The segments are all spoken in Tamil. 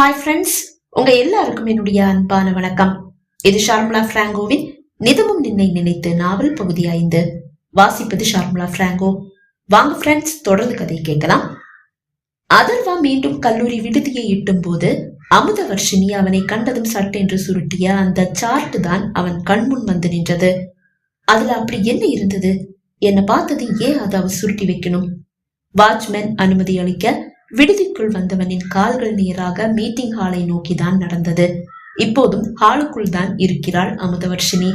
ஹாய் ஃப்ரெண்ட்ஸ் உங்க எல்லாருக்கும் என்னுடைய அன்பான வணக்கம். இது ஷார்முலா பிராங்கோவின் நிதமும் நின்னை நினைத்து நாவல் பகுதி ஐந்து. வாசிப்பது ஷார்முலா பிராங்கோ. வாங்க ஃப்ரெண்ட்ஸ் தொடர்ந்து கதை கேட்கலாம். அதர்வா மீண்டும் கல்லூரி விடுதியை எட்டும் போது அமுத வர்ஷினி அவனை கண்டதும் சட்டென்று சுருட்டிய அந்த சார்ட் தான் அவன் கண்முன் வந்து நின்றது. அதுல அப்படி என்ன இருந்தது? என்னை பார்த்தது ஏன் அதை அவ சுருட்டி வைக்கணும்? வாட்ச்மேன் அனுமதி அளிக்க விடுதிக்குள் வந்தவனின் கால்கள் நேராக மீட்டிங் ஹாலை நோக்கிதான் நடந்தது. இப்போதும் ஹாலுக்குள் தான் இருக்கிறாள் அமுதவர்ஷினி.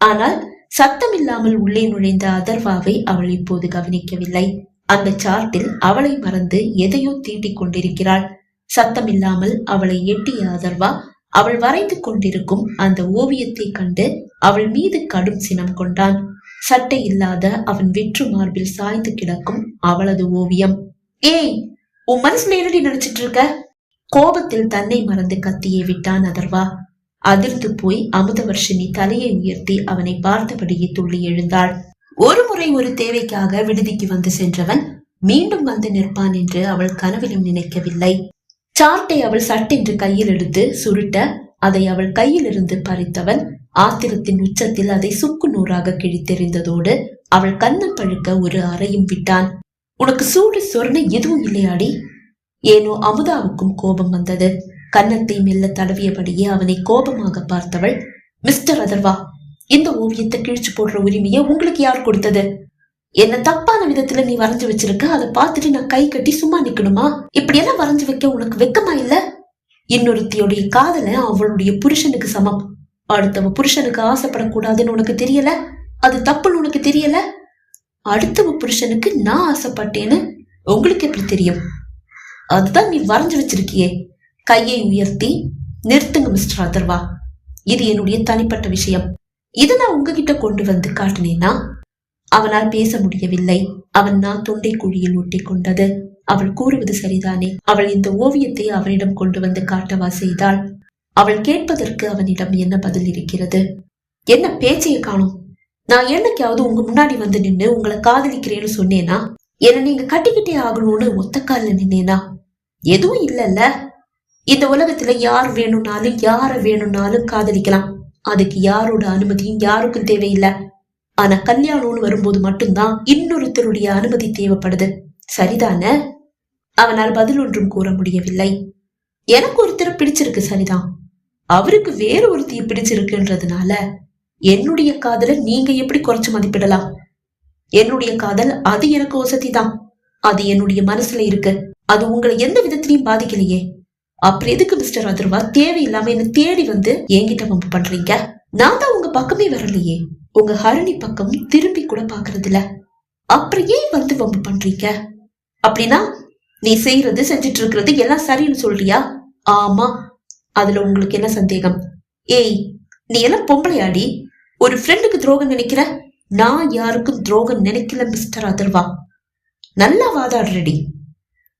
ஆனால் சத்தமில்லாமல் உள்ளே நுழைந்த அதர்வாவை அவள் இப்போது கவனிக்கவில்லை. அந்த சார்ட்டில் அவளை மறந்து எதையோ தீட்டிக் கொண்டிருக்கிறாள். சத்தமில்லாமல் அவளை எட்டிய அதர்வா அவள் வரைந்து கொண்டிருக்கும் அந்த ஓவியத்தை கண்டு அவள் மீது கடும் சினம் கொண்டான். சட்டை இல்லாத அவன் வெற்று மார்பில் சாய்ந்து கிடக்கும் அவளது ஓவியம். ஏய் உன் மனசுல என்னடி நினைச்சிட்டு இருக்க கோபத்தில் தன்னை மறந்து கத்தியை விட்டான் அதர்வா. அதிர்ந்து போய் அமுதவர்ஷினி தலையை உயர்த்தி அவனை பார்த்தபடியே துள்ளி எழுந்தாள். ஒரு முறை ஒரு தேவைக்காக விடுதிக்கு வந்து சென்றவன் மீண்டும் வந்து நிற்பான் என்று அவள் கனவிலும் நினைக்கவில்லை. சார்ட்டை அவள் சட்டென்று கையில் எடுத்து சுருட்ட அதை அவள் கையில் இருந்து பறித்தவன் ஆத்திரத்தின் உச்சத்தில் அதை சுக்கு நூறாக கிழித்தெறிந்ததோடு அவள் கண்ணம் பழுக்க ஒரு அறையும் விட்டான். உனக்கு சூடு சொரண எதுவும் இல்லையாடி? ஏனோ அமுதாவுக்கும் கோபம் வந்தது. கன்னத்தை மெல்ல தடவியபடியே அவனை கோபமாக பார்த்தவள் மிஸ்டர் அதர்வா இந்த ஓவியத்தை கிழிச்சு போடுற உரிமையை உங்களுக்கு யார் கொடுத்தது? என்ன தப்பான விதத்துல நீ வரைஞ்சு வச்சிருக்க? அதை பார்த்துட்டு நான் கை கட்டி சும்மா நிக்கணுமா? இப்படி எல்லாம் வரைஞ்சு வைக்க உனக்கு வெக்கமா இல்ல? இன்னொருத்தியோடைய காதல அவளுடைய புருஷனுக்கு சமம். அடுத்தவ புருஷனுக்கு ஆசைப்படக்கூடாதுன்னு உனக்கு தெரியல? அது தப்புன்னு உனக்கு தெரியல? அடுத்த புருஷனுக்கு நான் ஆசைப்பட்டேன்னு உங்களுக்கு எப்படி தெரியும்? அதுதான் நீ வரைஞ்சு வச்சிருக்கியே. கையை உயர்த்தி நிறுத்துங்க மிஸ்டர் அதர்வா. இது என்னுடைய தனிப்பட்ட விஷயம். இதை நான் உங்ககிட்ட கொண்டு வந்து காட்டினேனா? அவனால் பேச முடியவில்லை. அவன் நான் தொண்டை குழியில் ஒட்டி கொண்டது. அவள் கூறுவது சரிதானே? அவள் இந்த ஓவியத்தை அவனிடம் கொண்டு வந்து காட்டவா செய்தாள்? அவள் கேட்பதற்கு அவனிடம் என்ன பதில் இருக்கிறது? என்ன பேச்சையை காணும். நான் என்னைக்காவது உங்க முன்னாடி வந்து நின்று உங்களை காதலிக்கிறேன்னு சொன்னேனா? என்ன நீங்க கட்டிக்கிட்டே ஆகணும்னு ஒத்தக்கால நின்னேனா? எதுவும் இல்லல்ல. இந்த உலகத்துல யார் வேணும்னாலும் யார வேணும்னாலும் காதலிக்கலாம். அதுக்கு யாரோட அனுமதியும் யாருக்கும் தேவையில்லை. ஆனா கல்யாணம்னு வரும்போது மட்டும்தான் இன்னொருத்தருடைய அனுமதி தேவைப்படுது. சரிதானே? அவனால் பதில் ஒன்றும் கூற முடியவில்லை. எனக்கு ஒருத்தரை பிடிச்சிருக்கு சரிதான். அவருக்கு வேறு ஒருத்தியை பிடிச்சிருக்குன்றதுனால என்னுடைய காதலை நீங்க எப்படி குறைச்சு மதிப்பிடலாம்? என்னுடைய காதல் அது எனக்கு வசதி தான். அது என்னுடைய மனசுல இருக்கு. அது உங்களை எந்த விதத்திலையும் பாதிக்கலையே. அப்புறம் எதுக்கு மிஸ்டர் அதர்வா தேவையில்லாம என்ன தேடி வந்து என்கிட்ட வம்பு பண்றீங்க? நான் தான் உங்க பக்கமே வரலையே. உங்க ஹரணி பக்கம் திரும்பி கூட பாக்குறது இல்ல அப்புறம் ஏன் வந்து வம்பு பண்றீங்க? அப்படின்னா நீ செய்யறது செஞ்சுட்டு இருக்கிறது எல்லாம் சரின்னு சொல்றியா? ஆமா. அதுல உங்களுக்கு என்ன சந்தேகம்? ஏய் நீ எல்லாம் பொம்பளையாடி. ஒரு ஃப்ரெண்டுக்கு துரோகம் நினைக்கிற? நான் யாருக்கும் துரோகம் நினைக்கல மிஸ்டர் அதர்வா. நல்லா வாதாடுறடி.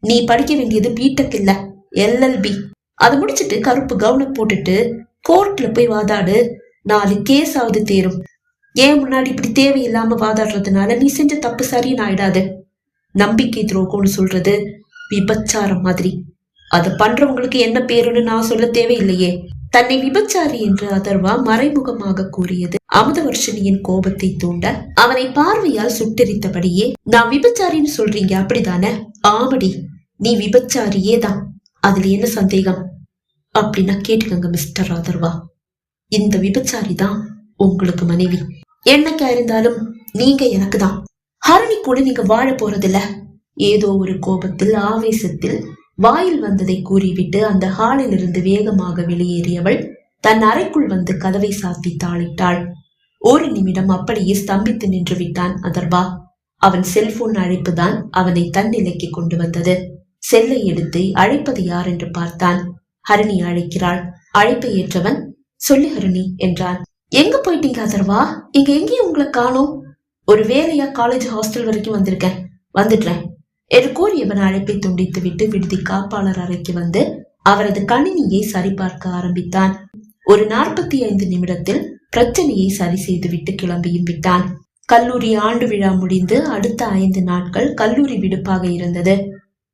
நீ படிக்க வேண்டியது பிடெக் இல்ல எல்எல்பி அதை முடிச்சிட்டு கருப்பு கவனம் போட்டுட்டு கோர்ட்ல போய் வாதாடு. நாலு கேஸ் ஆகுது தேரும். ஏன் முன்னாடி இப்படி தேவையில்லாம வாதாடுறதுனால நீ செஞ்ச தப்பு சரின்னு ஆயிடாது. நம்பிக்கை துரோகம்னு சொல்றது விபச்சாரம் மாதிரி. அதை பண்றவங்களுக்கு என்ன பேருன்னு நான் சொல்ல தேவையில்லையே. தன்னை விபச்சாரி என்று அதர்வா மறைமுகமாக கூறியது அமுதவர்ஷினியின் கோபத்தை தூண்ட அவனை பார்வையால் சுட்டெரித்தபடியே நான் விபச்சாரின்னு சொல்றீங்க அப்படிதானே? ஆமடி நீ விபச்சாரியே தான். அதுல என்ன சந்தேகம்? அப்படின்னா கேட்டுக்கங்க மிஸ்டர் ஆதர்வா இந்த விபச்சாரி தான் உங்களுக்கு மனைவி. என்னைக்கா இருந்தாலும் நீங்க எனக்கு தான். ஹரணி கூட நீங்க வாழ போறதில்ல. ஏதோ ஒரு கோபத்தில் ஆவேசத்தில் வாயில் வந்ததை கூறிவிட்டு அந்த ஹாலில் இருந்து வேகமாக வெளியேறியவள் தன் அறைக்குள் வந்து கதவை சாத்தி தாளிட்டாள். ஒரு நிமிடம் அப்படியே ஸ்தம்பித்து நின்று விட்டான் அதர்வா. அவன் செல்போன் அழைப்பு தான் அவனை தன்னிலைக்கு கொண்டு வந்தது. செல்லை எடுத்து அழைப்பது யார் என்று பார்த்தான். ஹரிணி அழைக்கிறாள். அழைப்பை ஏற்றவன் சொல்லு ஹரிணி என்றான். எங்க போயிட்டீங்க அதர்வா? இங்க எங்கேயும் உங்களை காணோம்? ஒரு வேலையா காலேஜ் ஹாஸ்டல் வரைக்கும் வந்திருக்கேன். வந்துடுறேன். என்று கூறியவன் அழைப்பை துண்டித்து விட்டு விடுதி காப்பாளர் அறைக்கு வந்து அவரது கணினியை சரிபார்க்க ஆரம்பித்தான். ஒரு நாற்பத்தி ஐந்து நிமிடத்தில் பிரச்சனையை சரி செய்துவிட்டு கிளம்பியும் விட்டான். கல்லூரி ஆண்டு விழா முடிந்து அடுத்த ஐந்து நாட்கள் கல்லூரி விடுப்பாக இருந்தது.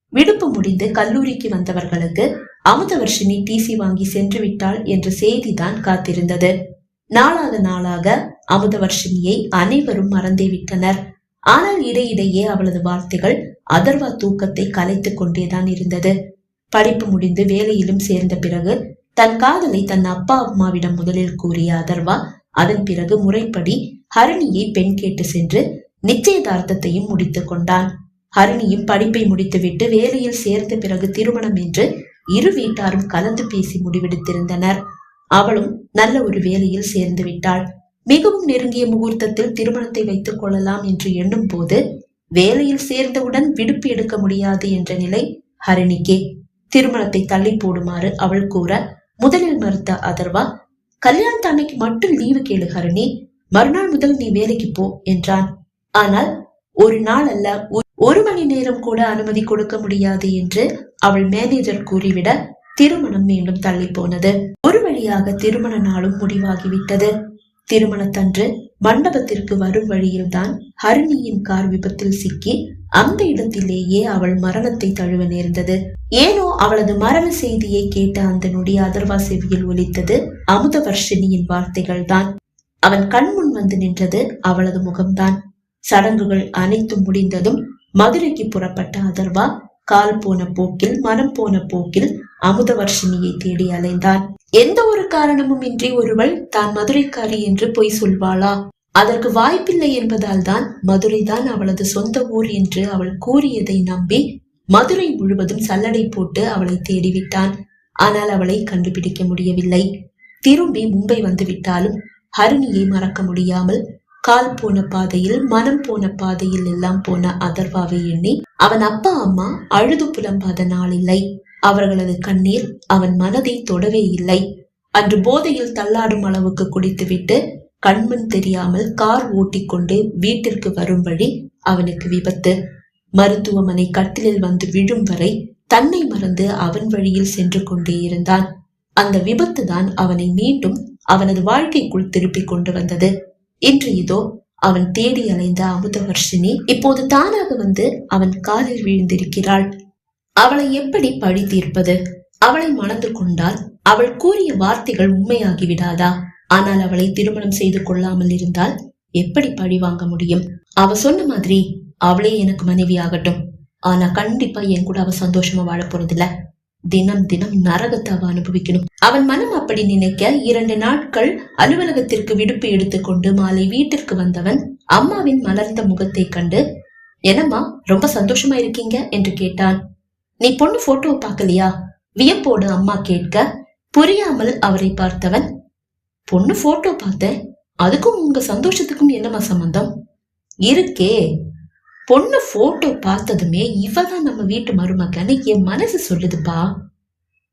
விடுப்பு முடிந்து கல்லூரிக்கு வந்தவர்களுக்கு அமுதவர்ஷினி டிசி வாங்கி சென்று விட்டாள் என்ற செய்திதான் காத்திருந்தது. நாளாக நாளாக அமுதவர்ஷினியை அனைவரும் மறந்தே விட்டனர். ஆனால் இடையிடையே அவளது வார்த்தைகள் அதர்வா தூக்கத்தை கலைத்துக் கொண்டேதான் இருந்தது. படிப்பு முடிந்து வேலையிலும் சேர்ந்த பிறகு தன் காதலை தன் அப்பா அம்மாவிடம் முதலில் கூறிய அதர்வா அதன் பிறகு முறைப்படி ஹரிணியை பெண் கேட்டு சென்று நிச்சயதார்த்தத்தையும் முடித்துக் கொண்டான். ஹரிணியும் படிப்பை முடித்துவிட்டு வேலையில் சேர்ந்த பிறகு திருமணம் என்று இரு வீட்டாரும் கலந்து பேசி முடிவெடுத்திருந்தனர். அவளும் நல்ல ஒரு வேலையில் சேர்ந்து விட்டாள். மிகவும் நெருங்கிய முகூர்த்தத்தில் திருமணத்தை வைத்துக் கொள்ளலாம் என்று எண்ணும் போது வேலையில் சேர்ந்தவுடன் விடுப்பு எடுக்க முடியாது என்ற நிலை ஹரிணிக்கே. திருமணத்தை தள்ளி போடுமாறு அவள் கூற முதலில் மறுத்த அதர்வா கல்யாணத்து அன்னைக்கு மட்டும் லீவு கேளு மறுநாள் முதல் நீ வேலைக்கு போ என்றான். ஆனால் ஒரு நாள் அல்ல ஒரு மணி நேரம் கூட அனுமதி கொடுக்க முடியாது என்று அவள் மேனேஜர் கூறிவிட திருமணம் மீண்டும் தள்ளி போனது ஒரு வழியாக திருமண நாளும் முடிவாகிவிட்டது. திருமணத்தன்று மண்டபத்திற்கு வரும் வழியில்தான் ஹரிணியின் கார் விபத்தில் சிக்கி அந்த இடத்திலேயே அவள் மரணத்தை தழுவ நேர்ந்தது. ஏனோ அவளது மரண செய்தியை கேட்ட அந்த நொடி அதர்வா செவியில் ஒலித்தது. அமுதவர்ஷினியின் வார்த்தைகள்தான். அவன் கண்முன் வந்து நின்றது அவளது முகம்தான். சடங்குகள் அனைத்தும் முடிந்ததும் மதுரைக்கு புறப்பட்ட அதர்வா கால் போன போக்கில் மனம் போன போக்கில் அமுதவர்ஷினியை தேடி அலைந்தான். எந்த ஒரு காரணமும் இன்றி ஒருவள் தான் மதுரைக்காரி என்று பொய் சொல்வாளா? அதற்கு வாய்ப்பில்லை என்பதால் தான் மதுரைதான் அவளது சொந்த ஊர் என்று அவள் கூறியதை நம்பி மதுரை முழுவதும் சல்லடை போட்டு அவளை தேடிவிட்டான். ஆனால் அவளை கண்டுபிடிக்க முடியவில்லை. திரும்பி மும்பை வந்துவிட்டாலும் ஹரிணியை மறக்க முடியாமல் கால் போன பாதையில் மனம் போன பாதையில் எல்லாம் போன அதர்வாவை எண்ணி அவன் அப்பா அம்மா அழுது புலம்பாத நாளில்லை அவர்களது கண்ணீர் அவன் மனதை தொடவே இல்லை. அன்று போதையில் தள்ளாடும் அளவுக்கு குடித்துவிட்டு கண்மண் தெரியாமல் கார் ஓட்டிக்கொண்டு வீட்டிற்கு வரும் வழி அவனுக்கு விபத்து. மருத்துவமனை கட்டிலில் வந்து விழும் வரை தன்னை மறந்து அவன் வழியில் சென்று கொண்டே இருந்தான். அந்த விபத்து தான் அவனை மீண்டும் அவனது வாழ்க்கைக்குள் திருப்பிக் கொண்டு வந்தது. இன்று இதோ அவன் தேடி அலைந்த அமுதவர்ஷினி இப்போது தானாக வந்து அவன் காலில் வீழ்ந்திருக்கிறாள். அவளை எப்படி பழி தீர்ப்பது? அவளை மணந்து கொண்டால் அவள் கூறிய வார்த்தைகள் உண்மையாகி விடாதா? ஆனால் அவளை திருமணம் செய்து கொள்ளாமல் இருந்தால் எப்படி பழி வாங்க முடியும்? அவ சொன்ன மாதிரி அவளே எனக்கு மனைவி ஆகட்டும் ஆனா கண்டிப்பா என் கூட அவ சந்தோஷமா வாழ போறதில்ல. தினம் தினம் நரகத்தை அவ அனுபவிக்கணும். அவன் மனம் அப்படி நினைக்க இரண்டு நாட்கள் அலுவலகத்திற்கு விடுப்பு எடுத்துக்கொண்டு மாலை வீட்டிற்கு வந்தவன் அம்மாவின் மலர்ந்த முகத்தை கண்டு என்னம்மா ரொம்ப சந்தோஷமா இருக்கீங்க? என்று கேட்டான். நீ பொண்ணு போட்டோவை பார்க்கலையா? வியப்போடு அம்மா கேட்க புரியாமல் அவரை பார்த்தவன் பொண்ணு போட்டோ பார்த்தேன் அதுக்கும் உங்க சந்தோஷத்துக்கும் என்னமா சம்பந்தம்? இருக்கே. பொண்ணு போட்டோ பார்த்ததுமே இவதான் நம்ம வீட்டு மருமகன்னு என் மனசு சொல்லுதுப்பா.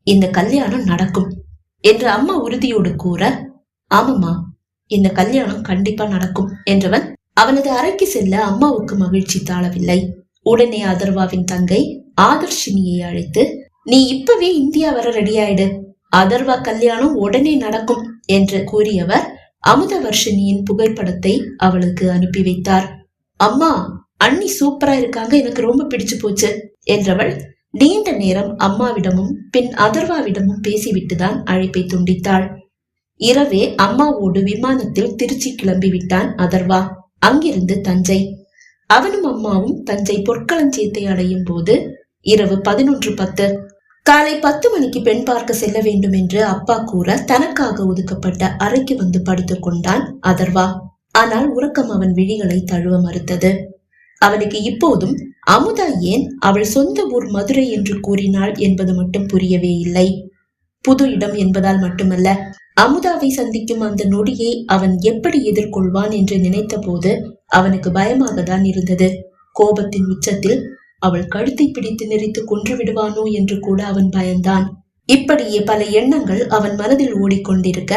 இந்த கல்யாணம் நடக்கும் என்று அம்மா உறுதியோடு கூற ஆமாம்மா இந்த கல்யாணம் கண்டிப்பா நடக்கும் என்றவன் அவனது அறைக்கு செல்ல அம்மாவுக்கு மகிழ்ச்சி தாழவில்லை. உடனே அதர்வாவின் தங்கை ஆதர்ஷினியை அழைத்து நீ இப்பவே இந்தியா வர ரெடி ஆயிடு. அதர்வா கல்யாணம் உடனே நடக்கும். என்று கூறியவர் அமுதவர்ஷினியின் புகைப்படத்தை அவளுக்கு அனுப்பி வைத்தார். அம்மா அண்ணி சூப்பரா இருக்காங்க எனக்கு ரொம்ப பிடிச்சு போச்சு என்றவள் நீண்ட நேரம் அம்மாவிடமும் பின் அதர்வாவிடமும் பேசிவிட்டுதான் அழைப்பை துண்டித்தாள். இரவே அம்மாவோடு விமானத்தில் திருச்சி கிளம்பி விட்டான் அதர்வா. அங்கிருந்து தஞ்சை. அவனும் அம்மாவும் தஞ்சை பொற்களஞ்சியத்தை அடையும் போது இரவு பதினொன்று பத்து. காலை பத்து மணிக்கு பெண் பார்க்க செல்ல வேண்டும் என்று அப்பா கூற தனக்காக ஒதுக்கப்பட்ட அறைக்கு வந்து படுத்துக் கொண்டான் அதர்வா. ஆனால் உறக்கம் அவன் விழிகளை தழுவ மறுத்தது. அவனுக்கு இப்போதும் அமுதா ஏன் அவள் சொந்த ஊர் மதுரை என்று கூறினாள் என்பது மட்டும் புரியவே இல்லை. புது இடம் என்பதால் மட்டுமல்ல அமுதாவை சந்திக்கும் அந்த நொடியை அவன் எப்படி எதிர்கொள்வான் என்று நினைத்த போது அவனுக்கு பயமாக தான் இருந்தது. கோபத்தின் உச்சத்தில் அவள் கழுத்தை பிடித்து நெறித்து கொன்று விடுவானோ என்று கூட அவன் பயந்தான். இப்படியே பல எண்ணங்கள் அவன் மனதில் ஓடிக்கொண்டிருக்க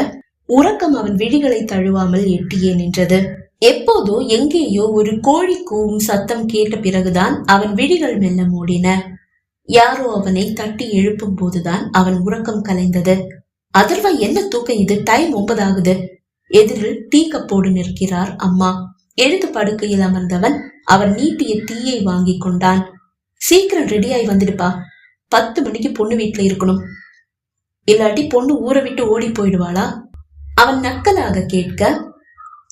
உறக்கம் அவன் விழிகளை தழுவாமல் எட்டியே நின்றது. எப்போதோ எங்கேயோ ஒரு கோழி கூவும் சத்தம் கேட்ட பிறகுதான் அவன் விழிகள் மெல்ல மூடின. யாரோ அவனை தட்டி எழுப்பும் போதுதான் அவன் உறக்கம் கலைந்தது. அதர்வா என்ன தூக்கம் இது? டைம் ஒன்பதாகுது. எதிரில் டீ கப்போடு நிற்கிறார் அம்மா. எழுந்து படுக்கையில் அமர்ந்தவன் அவன் நீட்டிய தீயை வாங்கி கொண்டான். சீக்கிரம் ரெடியாய் வந்துடுப்பா. பத்து மணிக்கு பொண்ணு வீட்டில் இருக்கணும். இல்லாட்டி பொண்ணு ஊரை விட்டு ஓடி போயிடுவாளா? அவன் நக்கலாக கேட்க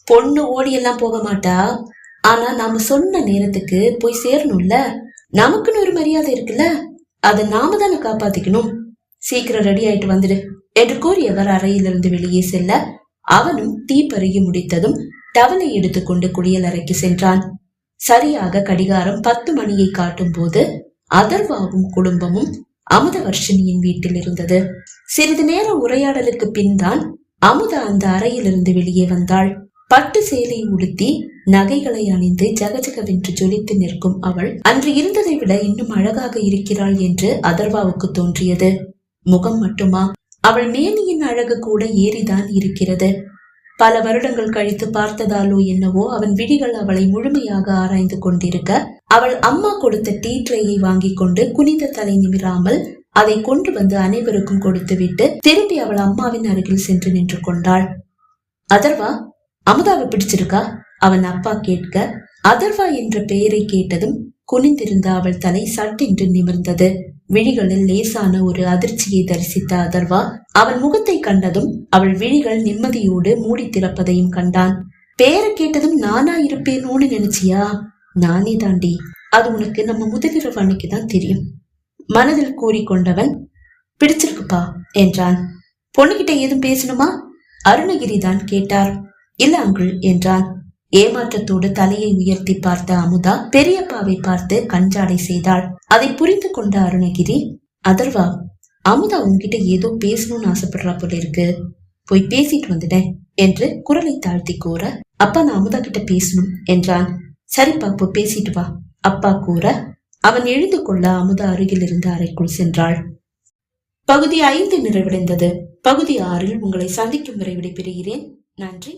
பொண்ணு ஓடி எல்லாம் போக மாட்டா. ஆனா நாம சொன்ன நேரத்துக்கு போய் சேரணும்ல? நமக்குன்னு ஒரு மரியாதை இருக்குல்ல? அதை நாம தானே காப்பாத்திக்கணும். சீக்கிரம் ரெடி ஆயிட்டு வந்துடு. என்று கூறியவர் அறையிலிருந்து வெளியே செல்ல அவனும் தீப்பருகி முடித்ததும் டவலை எடுத்துக்கொண்டு குளியல் அறைக்கு சென்றான். சரியாக கடிகாரம் பத்து மணியை காட்டும் போது அதர்வாவும் குடும்பமும் அமுதவர்ஷினியின் வீட்டில் இருந்தது. சிறிது நேர உரையாடலுக்கு பின்தான் அமுதா அந்த அறையிலிருந்து வெளியே வந்தாள். பட்டு சேலை உடுத்தி நகைகளை அணிந்து ஜகஜகவென்று ஜொலித்து நிற்கும் அவள் அன்று இருந்ததை விட இன்னும் அழகாக இருக்கிறாள் என்று அதர்வாவுக்கு தோன்றியது. முகம் மட்டுமா? அவள் மேனியின் அழகு கூட ஏறிதான் இருக்கிறது. பல வருடங்கள் கழித்து பார்த்ததாலோ என்னவோ அவன் விழிகள் அவளை முழுமையாக ஆராய்ந்து கொண்டிருக்க அவள் அம்மா கொடுத்த டீ ட்ரேயை வாங்கிக் கொண்டு குனிந்த தலை நிமிராமல் அதை கொண்டு வந்து அனைவருக்கும் கொடுத்துவிட்டு திரும்பி அவள் அம்மாவின் அருகில் சென்று நின்று கொண்டாள். அதர்வா அமுதாவை பிடிச்சிருக்கா? அவன் அப்பா கேட்க அதர்வா என்ற பெயரை கேட்டதும் குனிந்திருந்த அவள் தலை சட்டென்று நிமிர்ந்தது. விழிகளில் லேசான ஒரு அதிர்ச்சியை தரிசித்த அதர்வா. அவன் முகத்தை கண்டதும் அவள் விழிகள் நிம்மதியோடு மூடி திறப்பதையும் கண்டான். பேரை கேட்டதும் நானா இருப்பேனோன்னு நினைச்சியா? நானே தாண்டி. அது உனக்கு நம்ம முதலிரவு அன்னைக்கு தான் தெரியும். மனதில் கூறிக்கொண்டவன் பிடிச்சிருக்குப்பா என்றான். பொண்ணுகிட்ட ஏதும் பேசணுமா? அருணகிரி தான் கேட்டார். இல்ல அங்குள் என்றான். ஏமாற்றத்தோடு தலையை உயர்த்தி பார்த்த அமுதா பெரியப்பாவை பார்த்து கஞ்சாடை செய்தாள். அதை புரிந்து கொண்ட அருணகிரி அதர்வா அமுதா உன்கிட்ட ஏதோ பேசணும்னு ஆசைப்படுறா போல இருக்கு. போய் பேசிட்டு வந்துட்டேன் என்று குரலை தாழ்த்தி கூற அப்பா நான் அமுதா கிட்ட பேசணும் என்றான். சரிப்பா போ பேசிட்டு வா அப்பா கூற அவன் எழுந்து கொள்ள அமுதா அருகில் இருந்து அறைக்குள் சென்றாள். பகுதி ஐந்து நிறைவடைந்தது. பகுதி ஆறில் உங்களை சந்திக்கும் வரை விடைபெறுகிறேன். நன்றி.